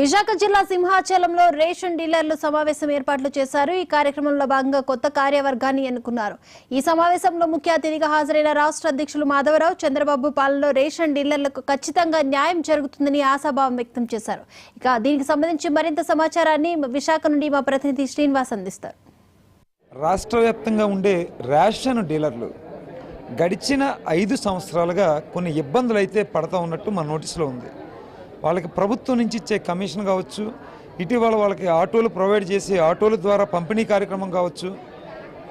విశాఖ జిల్లా సింహాచలంలో రేషన్ డీలర్లు సమావేశం ఏర్పాట్లు చేశారు. ఈ కార్యక్రమంలో భాగంగా కొత్త కార్యవర్గాన్ని ఎన్నుకున్నారు. ఈ సమావేశంలో ముఖ్య అతిథిగా హాజరైన రాష్ట్ర అధ్యక్షులు మాధవరావు చంద్రబాబు పాలనలో రేషన్ డీలర్లకు ఖచ్చితంగా న్యాయం జరుగుతుందని ఆశాభావం వ్యక్తం చేశారు. ఇక దీనికి సంబంధించి మరింత సమాచారాన్ని విశాఖ నుండి మా ప్రతినిధి శ్రీనివాస్ అందిస్తారు. రాష్ట్ర వ్యాప్తంగా ఉండే రేషన్ డీలర్లు గడిచిన ఐదు సంవత్సరాలుగా కొన్ని ఇబ్బందులు అయితే పడతా ఉన్నట్టు మన నోటీసులో ఉంది. వాళ్ళకి ప్రభుత్వం నుంచి ఇచ్చే కమిషన్ కావచ్చు ఇటీవల వాళ్ళకి ఆటోలు ప్రొవైడ్ చేసి ఆటోల ద్వారా పంపిణీ కార్యక్రమం కావచ్చు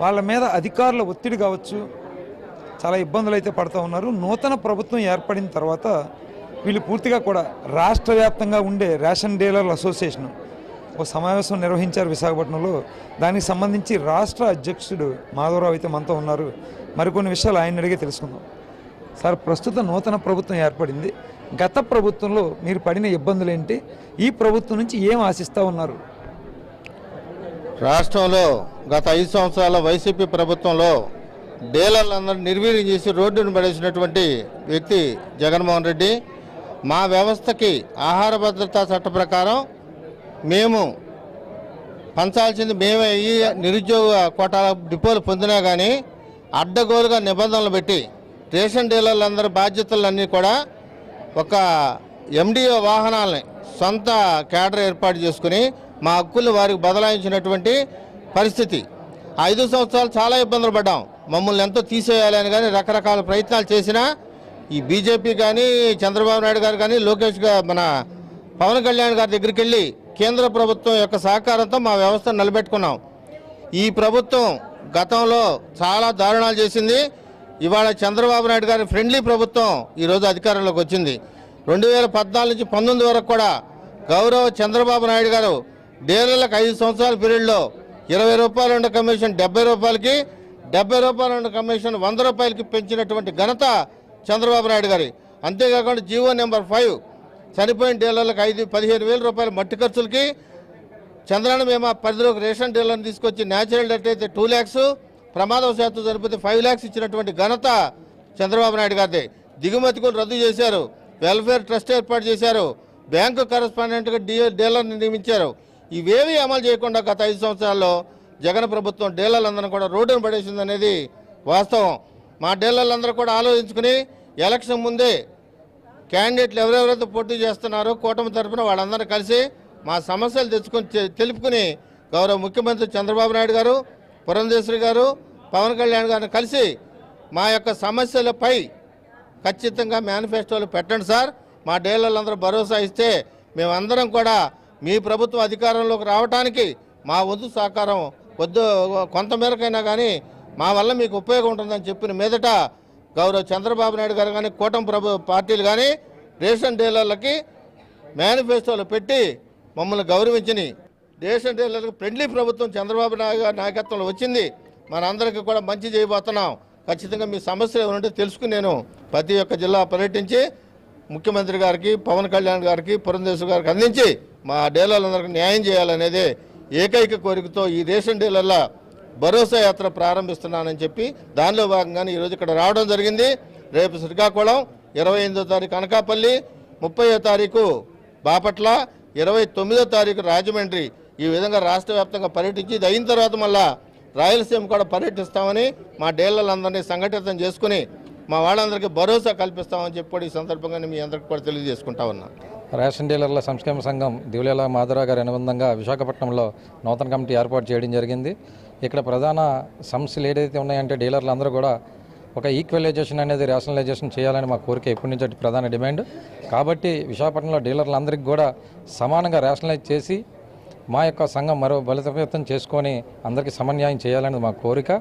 వాళ్ళ మీద అధికారుల ఒత్తిడి కావచ్చు చాలా ఇబ్బందులు అయితే పడుతూ ఉన్నారు. నూతన ప్రభుత్వం ఏర్పడిన తర్వాత వీళ్ళు పూర్తిగా కూడా రాష్ట్ర వ్యాప్తంగా ఉండే రేషన్ డీలర్ల అసోసియేషన్ ఒక సమావేశం నిర్వహించారు విశాఖపట్నంలో. దానికి సంబంధించి రాష్ట్ర అధ్యక్షుడు మాధవరావు అయితే మనతో ఉన్నారు. మరికొన్ని విషయాలు ఆయన అడిగి తెలుసుకుందాం. సార్ ప్రస్తుత నూతన ప్రభుత్వం ఏర్పడింది. గత ప్రభుత్వంలో మీరు పడిన ఇబ్బందులు ఏంటి? ఈ ప్రభుత్వం నుంచి ఏం ఆశిస్తూ ఉన్నారు? రాష్ట్రంలో గత ఐదు సంవత్సరాల వైసీపీ ప్రభుత్వంలో డీలర్లందరూ నిర్వీర్యం చేసి రోడ్డును పడేసినటువంటి వ్యక్తి జగన్మోహన్ రెడ్డి మా వ్యవస్థకి ఆహార భద్రతా చట్ట ప్రకారం మేము పంచాల్సింది మేమే ఈ నిరుద్యోగ కోటాల డిపోలు పొందినా కానీ అడ్డగోలుగా నిబంధనలు పెట్టి రేషన్ డీలర్లందరి బాధ్యతలన్నీ కూడా ఒక ఎండిఓ వాహనాలని సొంత కేడర్ ఏర్పాటు చేసుకుని మా హక్కులు వారికి బదలాయించినటువంటి పరిస్థితి. ఐదు సంవత్సరాలు చాలా ఇబ్బందులు పడ్డాం. మమ్మల్ని ఎంతో తీసేయాలని కానీ రకరకాల ప్రయత్నాలు చేసినా ఈ బీజేపీ కానీ చంద్రబాబు నాయుడు గారు కానీ లోకేష్ మన పవన్ కళ్యాణ్ గారి దగ్గరికి వెళ్ళి కేంద్ర ప్రభుత్వం యొక్క సహకారంతో మా వ్యవస్థను నిలబెట్టుకున్నాం. ఈ ప్రభుత్వం గతంలో చాలా దారుణాలు చేసింది. ఇవాళ చంద్రబాబు నాయుడు గారి ఫ్రెండ్లీ ప్రభుత్వం ఈరోజు అధికారంలోకి వచ్చింది. రెండు వేల పద్నాలుగు నుంచి పంతొమ్మిది వరకు కూడా గౌరవ చంద్రబాబు నాయుడు గారు డీలర్లకు ఐదు సంవత్సరాల పీరియడ్లో ఇరవై రూపాయలు ఉన్న కమిషన్ డెబ్బై రూపాయలకి డెబ్బై రూపాయలు ఉన్న కమిషన్ వంద రూపాయలకి పెంచినటువంటి ఘనత చంద్రబాబు నాయుడు గారి. అంతేకాకుండా జీవో నెంబర్ ఫైవ్ చనిపోయిన డీలర్లకు ఐదు పదిహేను వేల రూపాయల మట్టి ఖర్చులకి చంద్రాన మేము ఆ పరిధిలోకి రేషన్ డీలర్ని తీసుకొచ్చి న్యాచురల్ డెట్ అయితే టూ ల్యాక్స్ ప్రమాదవశాత్తు జరిపితే ఫైవ్ ల్యాక్స్ ఇచ్చినటువంటి ఘనత చంద్రబాబు నాయుడు గారిది. దిగుమతి రద్దు చేశారు. వెల్ఫేర్ ట్రస్ట్ ఏర్పాటు చేశారు. బ్యాంకు కరస్పాండెంట్గా డీ డీలర్ని నియమించారు. ఇవేవి అమలు చేయకుండా గత ఐదు సంవత్సరాల్లో జగన్ ప్రభుత్వం డీలర్లందరూ కూడా రోడ్డును పడేసింది అనేది వాస్తవం. మా డీలర్లందరూ కూడా ఆలోచించుకుని ఎలక్షన్ ముందే క్యాండిడేట్లు ఎవరెవరైతే పోటీ చేస్తున్నారో కూటమి తరఫున వాళ్ళందరూ కలిసి మా సమస్యలు తెచ్చుకొని తెలుపుకుని గౌరవ ముఖ్యమంత్రి చంద్రబాబు నాయుడు గారు పురంధేశ్వరి గారు పవన్ కళ్యాణ్ గారిని కలిసి మా యొక్క సమస్యలపై ఖచ్చితంగా మేనిఫెస్టోలు పెట్టండి సార్. మా డీలర్లందరూ భరోసా ఇస్తే మేమందరం కూడా మీ ప్రభుత్వం అధికారంలోకి రావడానికి మా వద్దు సహకారం వద్దు కొంతమేరకైనా కానీ మా వల్ల మీకు ఉపయోగం ఉంటుందని చెప్పిన మీదట గౌరవ చంద్రబాబు నాయుడు గారు కానీ కూటమి ప్రభు పార్టీలు కానీ రేషన్ డీలర్లకి మేనిఫెస్టోలు పెట్టి మమ్మల్ని గౌరవించినాయి రేషన్ ఫ్రెండ్లీ ప్రభుత్వం చంద్రబాబు నాయుడు గారి నాయకత్వంలో వచ్చింది. మనందరికీ కూడా మంచి చేయబోతున్నాం. ఖచ్చితంగా మీ సమస్యలు ఏమంటే తెలుసుకుని నేను ప్రతి ఒక్క జిల్లా పర్యటించి ముఖ్యమంత్రి గారికి పవన్ కళ్యాణ్ గారికి పురంధేశ్వర గారికి అందించి మా డీలర్లందరికీ న్యాయం చేయాలనేదే ఏకైక కోరికతో ఈ రేషన్ డీలర్ల భరోసా యాత్ర ప్రారంభిస్తున్నానని చెప్పి దానిలో భాగంగానే ఈరోజు ఇక్కడ రావడం జరిగింది. రేపు శ్రీకాకుళం ఇరవై ఎనిమిదో తారీఖు అనకాపల్లి ముప్పయో తారీఖు బాపట్ల ఇరవై తొమ్మిదో తారీఖు రాజమండ్రి ఈ విధంగా రాష్ట్ర వ్యాప్తంగా పర్యటించి ఇది అయిన తర్వాత మళ్ళా రాయలసీమ కూడా పర్యటిస్తామని మా డీలర్లందరినీ సంఘటితం చేసుకుని మా వాళ్ళందరికీ భరోసా కల్పిస్తామని చెప్పి ఈ సందర్భంగా మీ అందరికి కూడా తెలియజేసుకుంటా ఉన్నా. రేషన్ డీలర్ల సంక్షేమ సంఘం దివులేల మాధవరావు గారి అనుబంధంగా విశాఖపట్నంలో నూతన కమిటీ ఏర్పాటు చేయడం జరిగింది. ఇక్కడ ప్రధాన సమస్యలు ఏదైతే ఉన్నాయంటే డీలర్లు అందరూ కూడా ఒక ఈక్వలైజేషన్ అనేది రేషనలైజేషన్ చేయాలని మా కోరిక ఎప్పటి నుంచి ప్రధాన డిమాండ్. కాబట్టి విశాఖపట్నంలో డీలర్లందరికీ కూడా సమానంగా రేషనలైజ్ చేసి మా యొక్క సంఘం మరో బలితపేతం చేసుకొని అందరికీ సమన్యాయం చేయాలనేది మా కోరిక.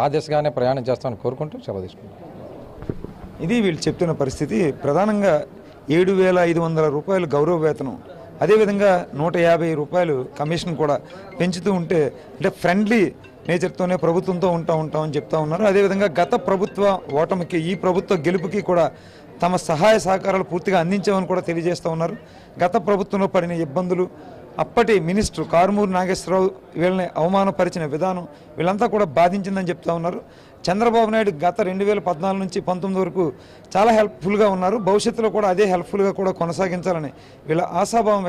ఆ దిశగానే ప్రయాణం చేస్తామని కోరుకుంటూ సెలవు తీసుకుంటాం ఇది వీళ్ళు చెప్తున్న పరిస్థితి. ప్రధానంగా ఏడు వేల ఐదు వందల రూపాయలు గౌరవ వేతనం. అదేవిధంగా నూట యాభై రూపాయలు కమిషన్ కూడా పెంచుతూ ఉంటే అంటే ఫ్రెండ్లీ నేచర్తోనే ప్రభుత్వంతో ఉంటా ఉంటామని చెప్తా ఉన్నారు. అదేవిధంగా గత ప్రభుత్వ ఓటమికి ఈ ప్రభుత్వ గెలుపుకి కూడా తమ సహాయ సహకారాలు పూర్తిగా అందించామని కూడా తెలియజేస్తూ ఉన్నారు. గత ప్రభుత్వంలో పడిన ఇబ్బందులు అప్పటి మినిస్టర్ కారుమూరు నాగేశ్వరరావు వీళ్ళని అవమానపరిచిన విధానం వీళ్ళంతా కూడా బాధించిందని చెప్తా ఉన్నారు. చంద్రబాబు నాయుడు గత రెండు వేల పద్నాలుగు నుంచి పంతొమ్మిది వరకు చాలా హెల్ప్ఫుల్గా ఉన్నారు. భవిష్యత్తులో కూడా అదే హెల్ప్ఫుల్గా కూడా కొనసాగించాలని వీళ్ళ ఆశాభావం